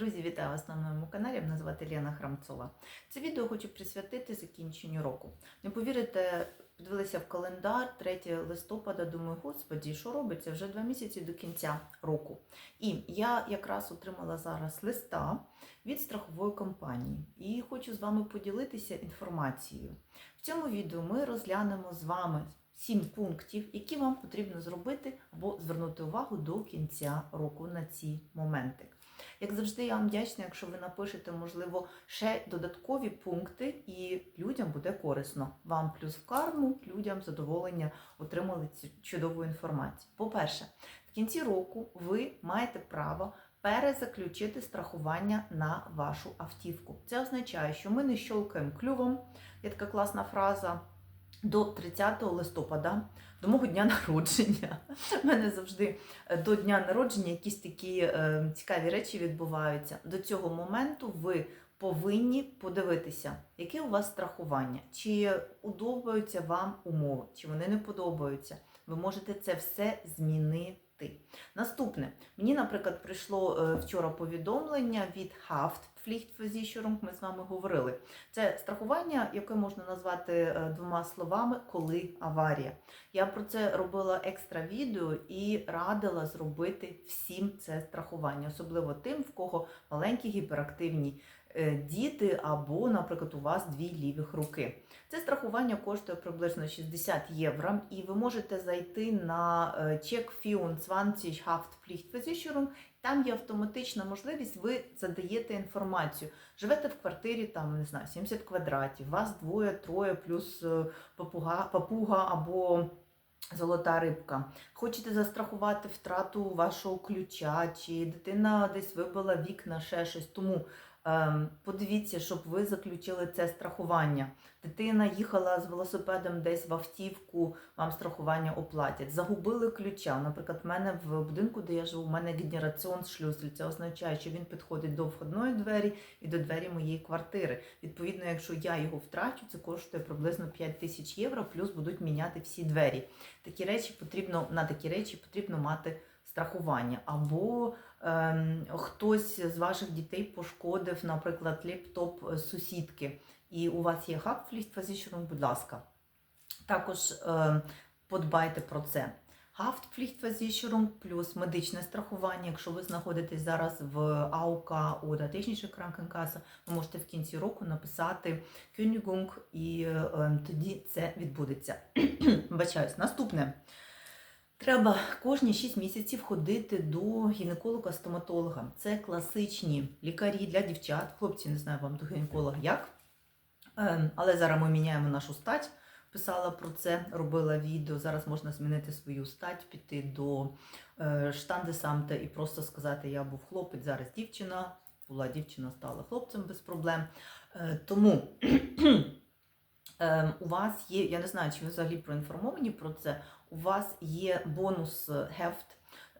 Друзі, вітаю вас на моєму каналі. Мене звати Лена Храмцова. Це відео хочу присвятити закінченню року. Не повірите, подивилася в календар 3 листопада. Думаю, господі, що робиться вже два місяці до кінця року. І я якраз отримала зараз листа від страхової компанії і хочу з вами поділитися інформацією. В цьому відео ми розглянемо з вами. Сім пунктів, які вам потрібно зробити або звернути увагу до кінця року на ці моменти. Як завжди, я вам вдячна, якщо ви напишете, можливо, ще додаткові пункти, і людям буде корисно. Вам плюс в карму, людям задоволення отримали цю чудову інформацію. По-перше, в кінці року ви маєте право перезаключити страхування на вашу автівку. Це означає, що ми не щолкаємо клювом. Є така класна фраза. До 30 листопада, до мого дня народження. У мене завжди е, до дня народження якісь такі е, цікаві речі відбуваються. До цього моменту ви повинні подивитися, яке у вас страхування, чи подобаються вам умови, чи вони не подобаються. Ви можете це все змінити. Наступне, мені, наприклад, прийшло е, вчора повідомлення від Haftpflichtversicherung, ми з вами говорили. Це страхування, яке можна назвати е, двома словами, коли аварія. Я про це робила екстра відео і радила зробити всім це страхування, особливо тим, в кого маленькі гіперактивні діти, або, наприклад, у вас дві лівих руки. Це страхування коштує приблизно 60 євро, і ви можете зайти на е, чек 24 Haftpflichtversicherung, там є автоматична можливість, ви задаєте інформацію. Живете в квартирі, там, не знаю, 70 квадратів, вас двоє, троє, плюс е, папуга, папуга або золота рибка. Хочете застрахувати втрату вашого ключа, чи дитина десь вибила вікна, ще щось. Тому подивіться, щоб ви заключили це страхування. Дитина їхала з велосипедом десь в автівку, вам страхування оплатять. Загубили ключа. Наприклад, в мене в будинку, де я живу, в мене генераціоншлюзель. Це означає, що він підходить до входної двері і до двері моєї квартири. Відповідно, якщо я його втрачу, це коштує приблизно 5 тисяч євро, плюс будуть міняти всі двері. Такі речі потрібно на такі речі потрібно мати страхування. Або ем, хтось з ваших дітей пошкодив, наприклад, ліптоп сусідки і у вас є Haftpflichtversicherung, будь ласка, також е, подбайте про це. Haftpflichtversicherung плюс медичне страхування. Якщо ви знаходитесь зараз в АУК у Technische Krankenkasse, ви можете в кінці року написати Kündigung і е, тоді це відбудеться. Бачаюсь. Наступне. Треба кожні 6 місяців ходити до гінеколога-стоматолога. Це класичні лікарі для дівчат. Хлопці, не знаю вам до гінеколога як. Ем, Але зараз ми міняємо нашу стать. Писала про це, робила відео. Зараз можна змінити свою стать, піти до е, штандесамта і просто сказати, я був хлопець, зараз дівчина. Була дівчина, стала хлопцем без проблем. Е, Тому у вас є, я не знаю, чи ви взагалі проінформовані про це. У вас є бонус хефт,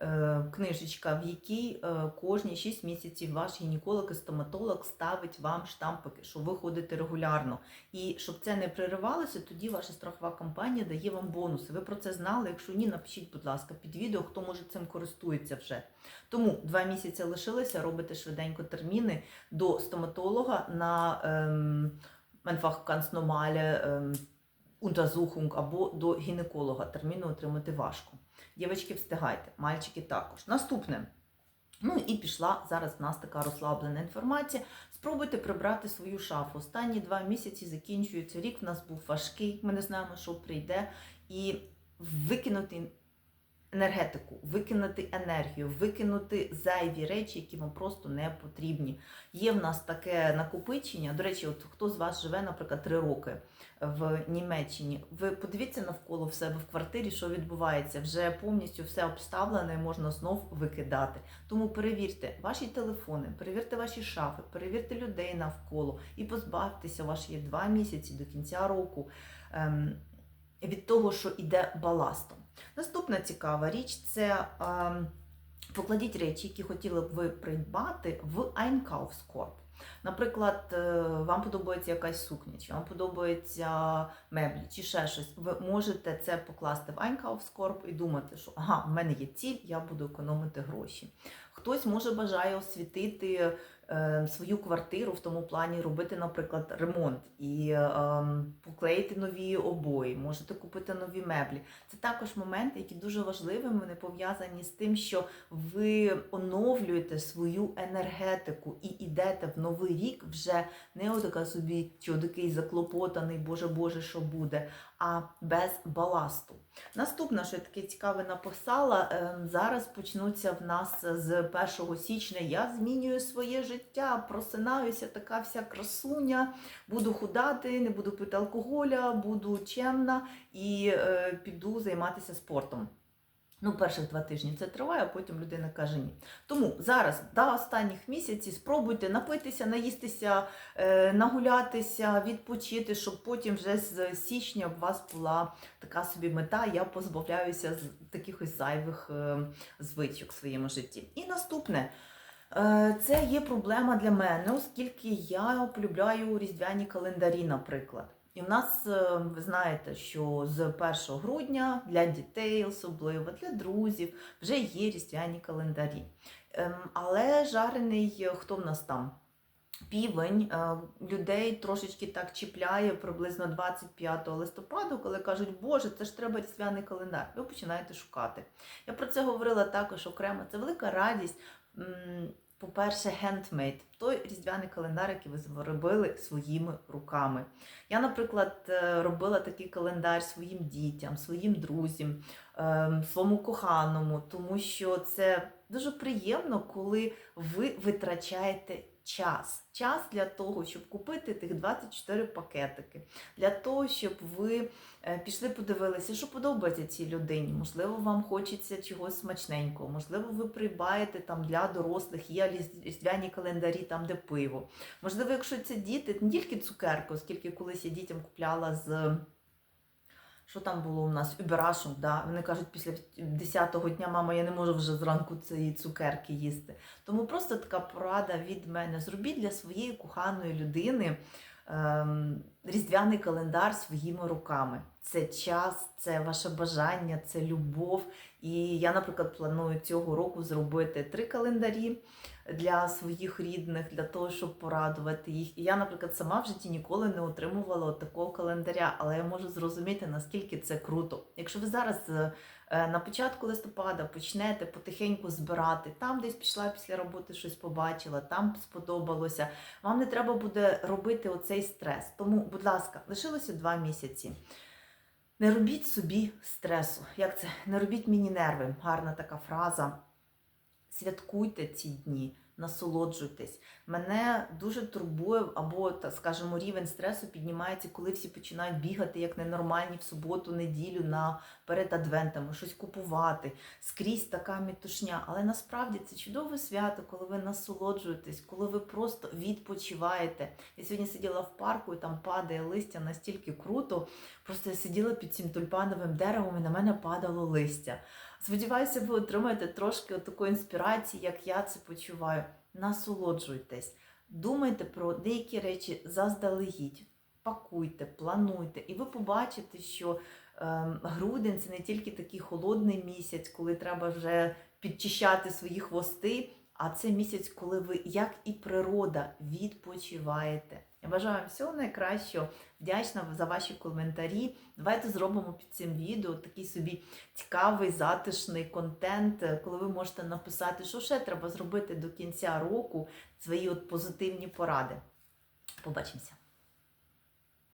е, книжечка, в якій е, кожні 6 місяців ваш гінеколог і стоматолог ставить вам штампики, що ви ходите регулярно. І щоб це не приривалося, тоді ваша страхова компанія дає вам бонуси. Ви про це знали? Якщо ні, напишіть, будь ласка, під відео, хто може цим користується вже. Тому два місяці лишилися, робите швиденько терміни до стоматолога на ем, Einfach ganz normale ем, Untersuchung або до гінеколога. Терміну отримати важко. Дівчатки, встигайте, мальчики також. Наступне. Ну і пішла зараз в нас така розслаблена інформація. Спробуйте прибрати свою шафу. Останні два місяці закінчується рік. В нас був важкий, ми не знаємо, що прийде. І викинути енергетику, викинути енергію, викинути зайві речі, які вам просто не потрібні. Є в нас таке накопичення. До речі, от хто з вас живе, наприклад, три роки в Німеччині. Ви подивіться навколо в себе в квартирі, що відбувається. Вже повністю все обставлене, можна знов викидати. Тому перевірте ваші телефони, перевірте ваші шафи, перевірте людей навколо і позбавтеся, у вас є два місяці до кінця року ем, від того, що йде баластом. Наступна цікава річ це ем, покладіть речі, які хотіли б ви придбати в Einkaufskorb. Наприклад, е, вам подобається якась сукня, чи вам подобаються меблі, чи ще щось. Ви можете це покласти в Einkaufskorb і думати, що ага, в мене є ціль, я буду економити гроші. Хтось може бажає освітити свою квартиру в тому плані робити, наприклад, ремонт і ем, поклеїти нові обої, можете купити нові меблі. Це також моменти, які дуже важливими, вони пов'язані з тим, що ви оновлюєте свою енергетику і йдете в новий рік вже не отака собі, чи такий заклопотаний, Боже Боже, що буде, а без баласту. Наступне, що я таке цікаве написала, ем, зараз почнуться в нас з 1 січня. Я змінюю своє життя, просинаюся, така вся красуня, буду худати, не буду пити алкоголя, буду чемна і е, піду займатися спортом. Ну, перших два тижні це триває, а потім людина каже ні. Тому зараз до останніх місяців спробуйте напитися, наїстися, е, нагулятися, відпочити, щоб потім вже з січня у вас була така собі мета. Я позбавляюся з таких ось зайвих е, звичок в своєму житті. І наступне. Е, Це є проблема для мене, оскільки я полюбляю різдвяні календарі, наприклад. І в нас, е, ви знаєте, що з 1 грудня для дітей, особливо для друзів, вже є різдвяні календарі. Ем, Але жарений, е, хто в нас там? Півень е, людей трошечки так чіпляє приблизно 25 листопада, коли кажуть, Боже, це ж треба різдвяний календар. Ви починаєте шукати. Я про це говорила також окремо. Це велика радість. По-перше, хендмейд той різдвяний календар, який ви зробили своїми руками. Я, наприклад, е, робила такий календар своїм дітям, своїм друзям, ем, своєму коханому, тому що це дуже приємно, коли ви витрачаєте час. Час для того, щоб купити тих 24 пакетики, для того, щоб ви е, пішли, подивилися, що подобається цій людині. Можливо, вам хочеться чогось смачненького, можливо, ви придбаєте там для дорослих, є різдвяні календарі, там де пиво. Можливо, якщо це діти, не тільки цукерки, оскільки колись я дітям купляла з. Що там було у нас? Уберашинг, да? Вони кажуть, після 10-го дня, мама, я не можу вже зранку цієї цукерки їсти. Тому просто така порада від мене. Зробіть для своєї коханої людини різдвяний календар своїми руками. Це час, це ваше бажання, це любов. І я, наприклад, планую цього року зробити три календарі для своїх рідних, для того, щоб порадувати їх. І я, наприклад, сама в житті ніколи не отримувала от такого календаря, але я можу зрозуміти, наскільки це круто. Якщо ви зараз е, на початку листопада почнете потихеньку збирати, там десь пішла після роботи, щось побачила, там сподобалося. Вам не треба буде робити оцей стрес. Тому, будь ласка, лишилося два місяці. Не робіть собі стресу. Як це? Не робіть мені нерви. Гарна така фраза. Святкуйте ці дні, насолоджуйтесь. Мене дуже турбує, або, так скажімо, рівень стресу піднімається, коли всі починають бігати як ненормальні в суботу, неділю на перед адвентами, щось купувати. Скрізь така мітушня. Але насправді це чудове свято, коли ви насолоджуєтесь, коли ви просто відпочиваєте. Я сьогодні сиділа в парку і там падає листя настільки круто. Просто я сиділа під цим тюльпановим деревом і на мене падало листя. Сподіваюся, ви отримаєте трошки такої інспірації, як я це почуваю. Насолоджуйтесь, думайте про деякі речі заздалегідь, пакуйте, плануйте, і ви побачите, що ем, грудень це не тільки такий холодний місяць, коли треба вже підчищати свої хвости, а це місяць, коли ви, як і природа, відпочиваєте. Я бажаю вам всього найкращого, вдячна за ваші коментарі. Давайте зробимо під цим відео такий собі цікавий, затишний контент, е, коли ви можете написати, що ще треба зробити до кінця року, свої от позитивні поради. Побачимося!